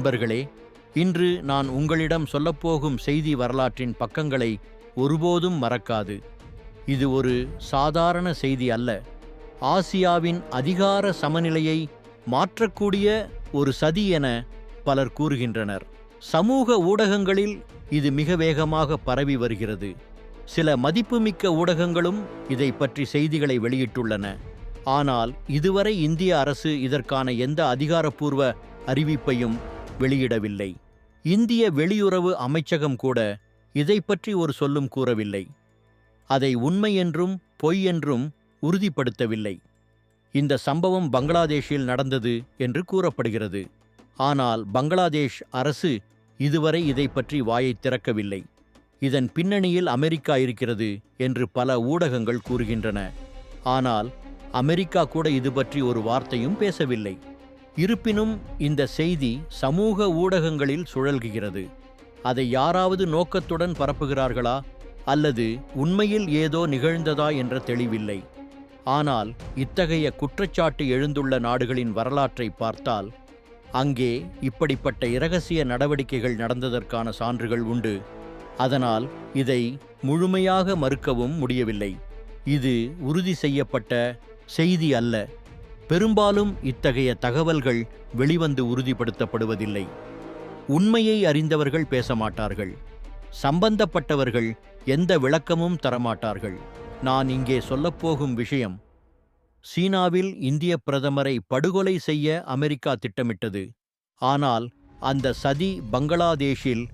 நண்பர்களே இன்று நான் உங்களிடம் சொல்லப்போகும் செய்தி வரலாற்றின் பக்கங்களை ஒருபோதும் மறக்காது. இது ஒரு சாதாரண செய்தி அல்ல. ஆசியாவின் அதிகார சமநிலையை மாற்றக்கூடிய ஒரு சதி என பலர் கூறுகின்றனர். சமூக ஊடகங்களில் இது மிக வேகமாக பரவி வருகிறது. சில மதிப்புமிக்க ஊடகங்களும் இதை பற்றி செய்திகளை வெளியிட்டுள்ளன. ஆனால் இதுவரை இந்திய அரசு இதற்கான எந்த அதிகாரப்பூர்வ அறிவிப்பையும் வெளியிடவில்லை. இந்திய வெளியுறவு அமைச்சகம் கூட இதை பற்றி ஒரு சொல்லும் கூறவில்லை. அதை உண்மை என்றும் பொய் என்றும் உறுதிப்படுத்தவில்லை. இந்த சம்பவம் பங்களாதேஷில் நடந்தது என்று கூறப்படுகிறது. ஆனால் பங்களாதேஷ் அரசு இதுவரை இதை பற்றி வாயைத் திறக்கவில்லை. இதன் பின்னணியில் அமெரிக்கா இருக்கிறது என்று பல ஊடகங்கள் கூறுகின்றன. ஆனால் அமெரிக்கா கூட இது பற்றி ஒரு வார்த்தையும் பேசவில்லை. இருப்பினும் இந்த செய்தி சமூக ஊடகங்களில் சுழல்கிறது. அதை யாராவது நோக்கத்துடன் பரப்புகிறார்களா? அல்லது உண்மையில் ஏதோ நிகழ்ந்ததா என்ற தெளிவில்லை. ஆனால் இத்தகைய குற்றச்சாட்டு எழுந்துள்ள நாடுகளின் வரலாற்றை பார்த்தால் அங்கே இப்படிப்பட்ட இரகசிய நடவடிக்கைகள் நடந்ததற்கான சான்றுகள் உண்டு. அதனால் இதை முழுமையாக மறுக்கவும் முடியவில்லை. இது உறுதி செய்யப்பட்ட செய்தி அல்ல. பெரும்பாலும் இத்தகைய தகவல்கள் வெளிவந்து உறுதிப்படுத்தப்படுவதில்லை. உண்மையை அறிந்தவர்கள் பேச மாட்டார்கள் சம்பந்தப்பட்டவர்கள் எந்த விளக்கமும் தரமாட்டார்கள். நான் இங்கே சொல்லப்போகும் விஷயம் சீனாவில் இந்திய பிரதமரை படுகொலை செய்ய அமெரிக்கா திட்டமிட்டது. ஆனால் அந்த சதி பங்களாதேஷில்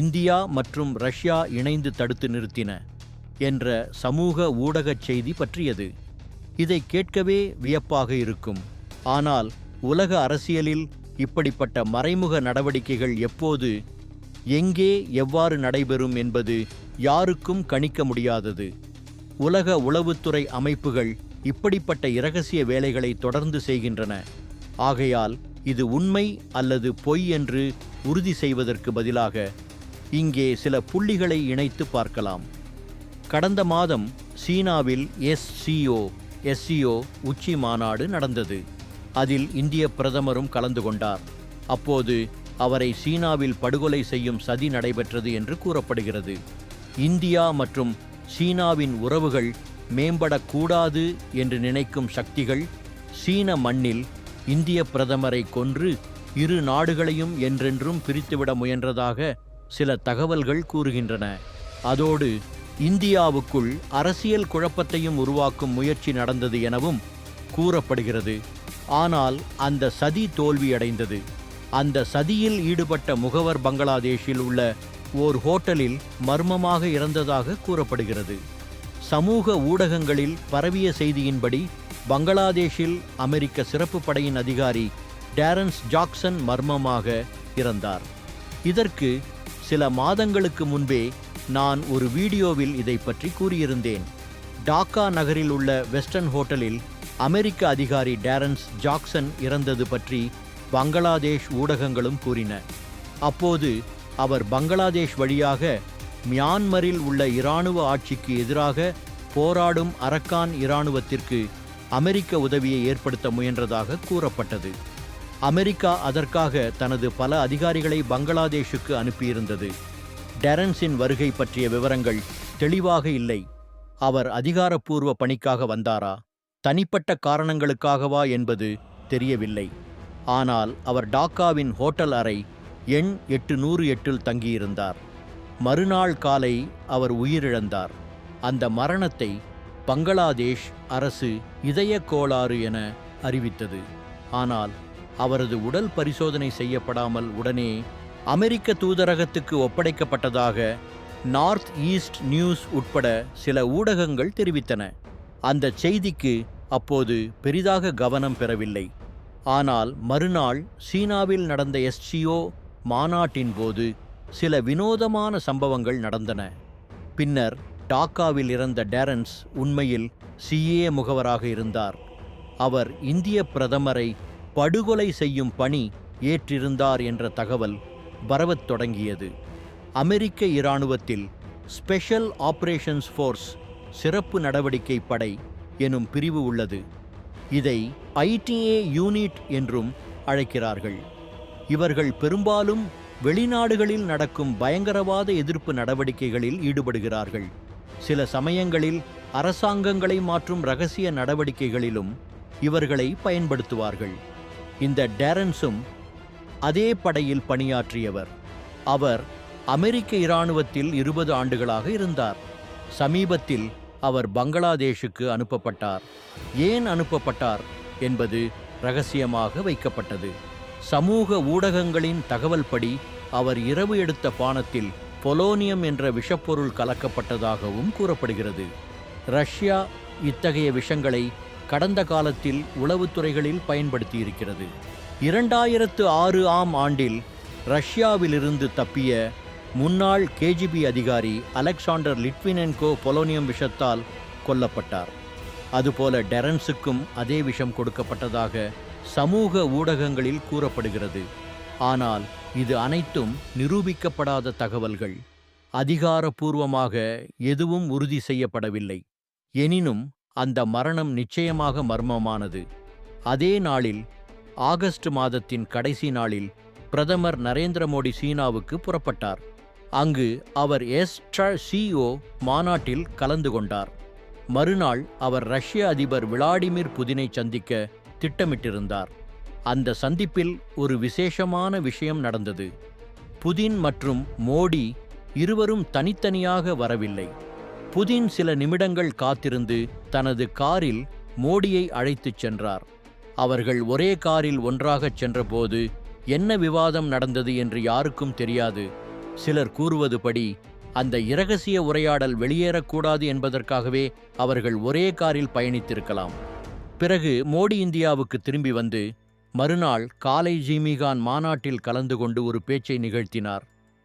இந்தியா மற்றும் ரஷ்யா இணைந்து தடுத்து நிறுத்தின என்ற சமூக ஊடகச் செய்தி பற்றியது. இதை கேட்கவே வியப்பாக இருக்கும். ஆனால் உலக அரசியலில் இப்படிப்பட்ட மறைமுக நடவடிக்கைகள் எப்போது எங்கே எவ்வாறு நடைபெறும் என்பது யாருக்கும் கணிக்க முடியாதது. உலக உளவுத்துறை அமைப்புகள் இப்படிப்பட்ட இரகசிய வேலைகளை தொடர்ந்து செய்கின்றன. ஆகையால் இது உண்மை அல்லது பொய் என்று உறுதி செய்வதற்கு பதிலாக இங்கே சில புள்ளிகளை இணைத்து பார்க்கலாம். கடந்த மாதம் சீனாவில் எஸ்சிஓ எஸ்சிஓ உச்சி மாநாடு நடந்தது. அதில் இந்திய பிரதமரும் கலந்து கொண்டார். அப்போது அவரை சீனாவில் படுகொலை செய்யும் சதி நடைபெற்றது என்று கூறப்படுகிறது. இந்தியா மற்றும் சீனாவின் உறவுகள் மேம்படக்கூடாது என்று நினைக்கும் சக்திகள் சீன மண்ணில் இந்திய பிரதமரை கொன்று இரு நாடுகளையும் என்றென்றும் பிரித்துவிட முயன்றதாக சில தகவல்கள் கூறுகின்றன. அதோடு இந்தியாவுக்குள் அரசியல் குழப்பத்தையும் உருவாக்கும் முயற்சி நடந்தது எனவும் கூறப்படுகிறது. ஆனால் அந்த சதி தோல்வியடைந்தது. அந்த சதியில் ஈடுபட்ட முகவர் பங்களாதேஷில் உள்ள ஓர் ஹோட்டலில் மர்மமாக இறந்ததாக கூறப்படுகிறது. சமூக ஊடகங்களில் பரவிய செய்தியின்படி பங்களாதேஷில் அமெரிக்க சிறப்பு படையின் அதிகாரி டேரன்ஸ் ஜாக்சன் மர்மமாக இறந்தார். இதற்கு சில மாதங்களுக்கு முன்பே நான் ஒரு வீடியோவில் இதை பற்றி கூறியிருந்தேன். டாக்கா நகரில் உள்ள வெஸ்டர்ன் ஹோட்டலில் அமெரிக்க அதிகாரி டேரன்ஸ் ஜாக்சன் இறந்தது பற்றி பங்களாதேஷ் ஊடகங்களும் கூறின. அப்போது அவர் பங்களாதேஷ் வழியாக மியான்மரில் உள்ள இராணுவ ஆட்சிக்கு எதிராக போராடும் அரக்கான் இராணுவத்திற்கு அமெரிக்க உதவியை ஏற்படுத்த முயன்றதாக கூறப்பட்டது. அமெரிக்கா அதற்காக தனது பல அதிகாரிகளை பங்களாதேஷுக்கு அனுப்பியிருந்தது. டெரன்ஸின் வருகை பற்றிய விவரங்கள் தெளிவாக இல்லை. அவர் அதிகாரப்பூர்வ பணிக்காக வந்தாரா? தனிப்பட்ட காரணங்களுக்காகவா என்பது தெரியவில்லை. ஆனால் அவர் டாக்காவின் ஹோட்டல் அறை எண் எட்டு நூறு எட்டில் தங்கியிருந்தார். மறுநாள் காலை அவர் உயிரிழந்தார். அந்த மரணத்தை பங்களாதேஷ் அரசு இதய கோளாறு என அறிவித்தது. ஆனால் அவரது உடல் பரிசோதனை செய்யப்படாமல் உடனே அமெரிக்க தூதரகத்துக்கு ஒப்படைக்கப்பட்டதாக நார்த் ஈஸ்ட் நியூஸ் உட்பட சில ஊடகங்கள் தெரிவித்தன. அந்த செய்திக்கு அப்போது பெரிதாக கவனம் பெறவில்லை. ஆனால் மறுநாள் சீனாவில் நடந்த எஸ்சிஓ மாநாட்டின் போது சில வினோதமான சம்பவங்கள் நடந்தன. பின்னர் டாக்காவில் இறந்த டேரன்ஸ் உண்மையில் சிஏ முகவராக இருந்தார். அவர் இந்திய பிரதமரை படுகொலை செய்யும் பணி ஏற்றிருந்தார் என்ற தகவல் பரவத் தொடங்கியது. அமெரிக்க இராணுவத்தில் ஸ்பெஷல் ஆபரேஷன்ஸ் ஃபோர்ஸ் சிறப்பு நடவடிக்கை படை எனும் பிரிவு உள்ளது. இதை ஐடிஏ யூனிட் என்றும் அழைக்கிறார்கள். இவர்கள் பெரும்பாலும் வெளிநாடுகளில் நடக்கும் பயங்கரவாத எதிர்ப்பு நடவடிக்கைகளில் ஈடுபடுகிறார்கள். சில சமயங்களில் அரசாங்கங்களை மாற்றும் ரகசிய நடவடிக்கைகளிலும் இவர்களை பயன்படுத்துவார்கள். இந்த டேரன்ஸும் அதே படையில் பணியாற்றியவர். அவர் அமெரிக்க இராணுவத்தில் இருபது ஆண்டுகளாக இருந்தார். சமீபத்தில் அவர் பங்களாதேஷுக்கு அனுப்பப்பட்டார். ஏன் அனுப்பப்பட்டார் என்பது ரகசியமாக வைக்கப்பட்டது. சமூக ஊடகங்களின் தகவல்படி அவர் இரவு எடுத்த பானத்தில் பொலோனியம் என்ற விஷப்பொருள் கலக்கப்பட்டதாகவும் கூறப்படுகிறது. ரஷ்யா இத்தகைய விஷங்களை கடந்த காலத்தில் உளவுத்துறைகளில் பயன்படுத்தியிருக்கிறது. இரண்டாயிரத்து ஆறு ஆம் ஆண்டில் ரஷ்யாவிலிருந்து தப்பிய முன்னாள் கேஜிபி அதிகாரி அலெக்சாண்டர் லிட்வினென்கோ பொலோனியம் விஷத்தால் கொல்லப்பட்டார். அதுபோல டெரன்ஸுக்கும் அதே விஷம் கொடுக்கப்பட்டதாக சமூக ஊடகங்களில் கூறப்படுகிறது. ஆனால் இது அனைத்தும் நிரூபிக்கப்படாத தகவல்கள். அதிகாரப்பூர்வமாக எதுவும் உறுதி செய்யப்படவில்லை. எனினும் அந்த மரணம் நிச்சயமாக மர்மமானது. அதே நாளில் ஆகஸ்ட் மாதத்தின் கடைசி நாளில் பிரதமர் நரேந்திர மோடி சீனாவுக்கு புறப்பட்டார். அங்கு அவர் எஸ்டிஓ மாநாட்டில் கலந்து கொண்டார். மறுநாள் அவர் ரஷ்ய அதிபர் விளாடிமிர் புதினை சந்திக்க திட்டமிட்டிருந்தார். அந்த சந்திப்பில் ஒரு விசேஷமான விஷயம் நடந்தது. புதின் மற்றும் மோடி இருவரும் தனித்தனியாக வரவில்லை. புதின் சில நிமிடங்கள் காத்திருந்து தனது காரில் மோடியை அழைத்துச் சென்றார். அவர்கள் ஒரே காரில் ஒன்றாகச் சென்றபோது என்ன விவாதம் நடந்தது என்று யாருக்கும் தெரியாது. சிலர் கூறுவதுபடி அந்த இரகசிய உரையாடல் வெளியேறக்கூடாது என்பதற்காகவே அவர்கள் ஒரே காரில் பயணித்திருக்கலாம். பிறகு மோடி இந்தியாவுக்கு திரும்பி வந்து மறுநாள் காலை ஜீமிகான் மாநாட்டில் கலந்து கொண்டு ஒரு பேச்சை நிகழ்த்தினார்.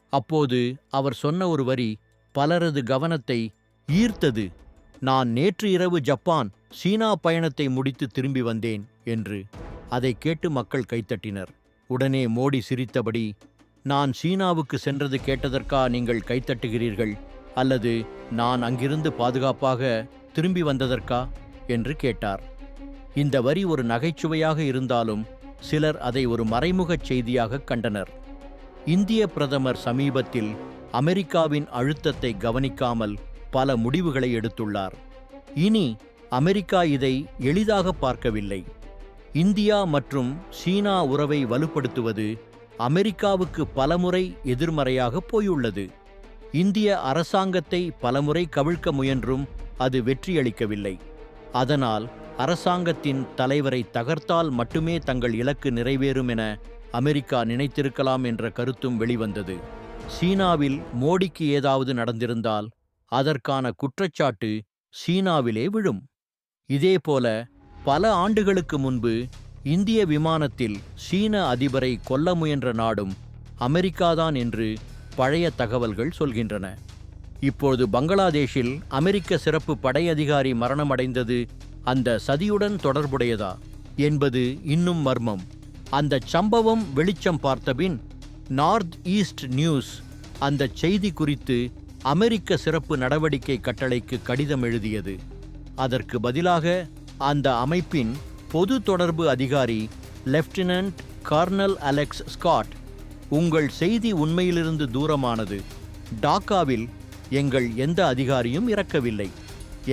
அப்போது அவர் சொன்ன ஒரு வரி பலரது கவனத்தை ஈர்த்தது. நான் நேற்று இரவு ஜப்பான் சீனா பயணத்தை முடித்து திரும்பி வந்தேன் என்று அதை கேட்டு மக்கள் கைத்தட்டினர். உடனே மோடி சிரித்தபடி நான் சீனாவுக்கு சென்றது கேட்டதற்கா நீங்கள் கைத்தட்டுகிறீர்கள்? அல்லது நான் அங்கிருந்து பாதுகாப்பாக திரும்பி வந்ததற்கா? என்று கேட்டார். இந்த வரி ஒரு நகைச்சுவையாக இருந்தாலும் சிலர் அதை ஒரு மறைமுகச் செய்தியாக கண்டனர். இந்திய பிரதமர் சமீபத்தில் அமெரிக்காவின் அழுத்தத்தை கவனிக்காமல் பல முடிவுகளை எடுத்துள்ளார். இனி அமெரிக்கா இதை எளிதாக பார்க்கவில்லை. இந்தியா மற்றும் சீனா உறவை வலுப்படுத்துவது அமெரிக்காவுக்கு பலமுறை எதிர்மறையாக போயுள்ளது. இந்திய அரசாங்கத்தை பலமுறை கவிழ்க்க முயன்றும் அது வெற்றியளிக்கவில்லை. அதனால் அரசாங்கத்தின் தலைவரை தகர்த்தால் மட்டுமே தங்கள் இலக்கு நிறைவேறும் என அமெரிக்கா நினைத்திருக்கலாம் என்ற கருத்தும் வெளிவந்தது. சீனாவில் மோடிக்கு ஏதாவது நடந்திருந்தால் அதற்கான குற்றச்சாட்டு சீனாவிலே விழும். இதேபோல பல ஆண்டுகளுக்கு முன்பு இந்திய விமானத்தில் சீன அதிபரை கொல்ல முயன்ற நாடும் அமெரிக்காதான் என்று பழைய தகவல்கள் சொல்கின்றன. இப்போது பங்களாதேஷில் அமெரிக்க சிறப்பு படை அதிகாரி மரணமடைந்தது அந்த சதியுடன் தொடர்புடையதா என்பது இன்னும் மர்மம். அந்த சம்பவம் வெளிச்சம் பார்த்தபின் நார்த் ஈஸ்ட் நியூஸ் அந்த செய்தி குறித்து அமெரிக்க சிறப்பு நடவடிக்கை கட்டளைக்கு கடிதம் எழுதியது. அதற்கு பதிலாக அந்த அமைப்பின் பொது தொடர்பு அதிகாரி லெப்டினன்ட் கர்னல் அலெக்ஸ் ஸ்காட் உங்கள் செய்தி உண்மையிலிருந்து தூரமானது. டாக்காவில் எங்கள் எந்த அதிகாரியும் இறக்கவில்லை.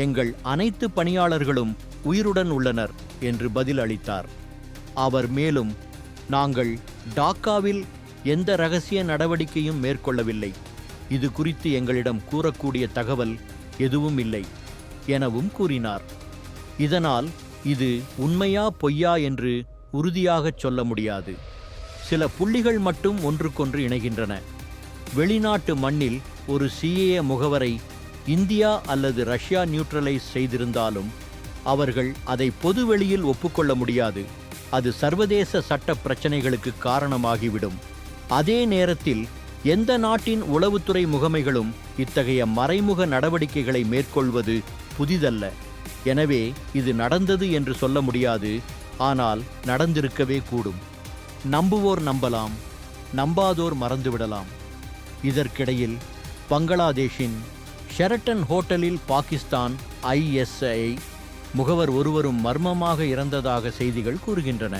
எங்கள் அனைத்து பணியாளர்களும் உயிருடன் உள்ளனர் என்று பதில் அளித்தார் அவர் மேலும் நாங்கள் டாக்காவில் எந்த ரகசிய நடவடிக்கையும் மேற்கொள்ளவில்லை. இது குறித்து எங்களிடம் கூறக்கூடிய தகவல் எதுவும் இல்லை எனவும் கூறினார். இதனால் இது உண்மையா பொய்யா என்று உறுதியாகச் சொல்ல முடியாது. சில புள்ளிகள் மட்டும் ஒன்றுக்கொன்று இணைகின்றன. வெளிநாட்டு மண்ணில் ஒரு சிஏஏ முகவரை இந்தியா அல்லது ரஷ்யா நியூட்ரலைஸ் செய்திருந்தாலும் அவர்கள் அதை பொதுவெளியில் ஒப்புக்கொள்ள முடியாது. அது சர்வதேச சட்ட பிரச்சனைகளுக்கு காரணமாகிவிடும். அதே நேரத்தில் எந்த நாட்டின் உளவுத்துறை முகமைகளும் இத்தகைய மறைமுக நடவடிக்கைகளை மேற்கொள்வது புதிதல்ல. எனவே இது நடந்தது என்று சொல்ல முடியாது ஆனால் நடந்திருக்கவே கூடும். நம்புவோர் நம்பலாம் நம்பாதோர் மறந்துவிடலாம். இதற்கிடையில் பங்களாதேஷின் ஷெரட்டன் ஹோட்டலில் பாகிஸ்தான் ஐஎஸ்ஐ முகவர் ஒருவரும் மர்மமாக இறந்ததாக செய்திகள் கூறுகின்றன.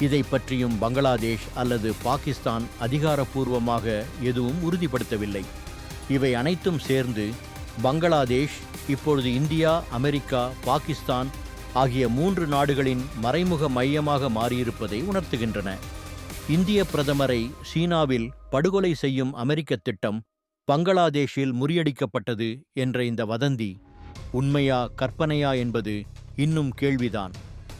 இதை பற்றியும் பங்களாதேஷ் அல்லது பாகிஸ்தான் அதிகாரப்பூர்வமாக எதுவும் உறுதிப்படுத்தவில்லை. இவை அனைத்தும் சேர்ந்து பங்களாதேஷ் இப்பொழுது இந்தியா அமெரிக்கா பாகிஸ்தான் ஆகிய மூன்று நாடுகளின் மறைமுக மையமாக மாறியிருப்பதை உணர்த்துகின்றன. இந்திய பிரதமரை சீனாவில் படுகொலை செய்யும் அமெரிக்க திட்டம் பங்களாதேஷில் முறியடிக்கப்பட்டது என்ற இந்த வதந்தி உண்மையா கற்பனையா என்பது இன்னும் கேள்விதான்.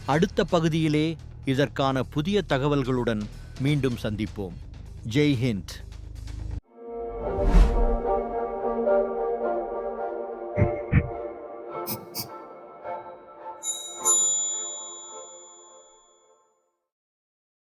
அடுத்த பகுதியிலே இதற்கான புதிய தகவல்களுடன் மீண்டும் சந்திப்போம். ஜெய் ஹிந்த்.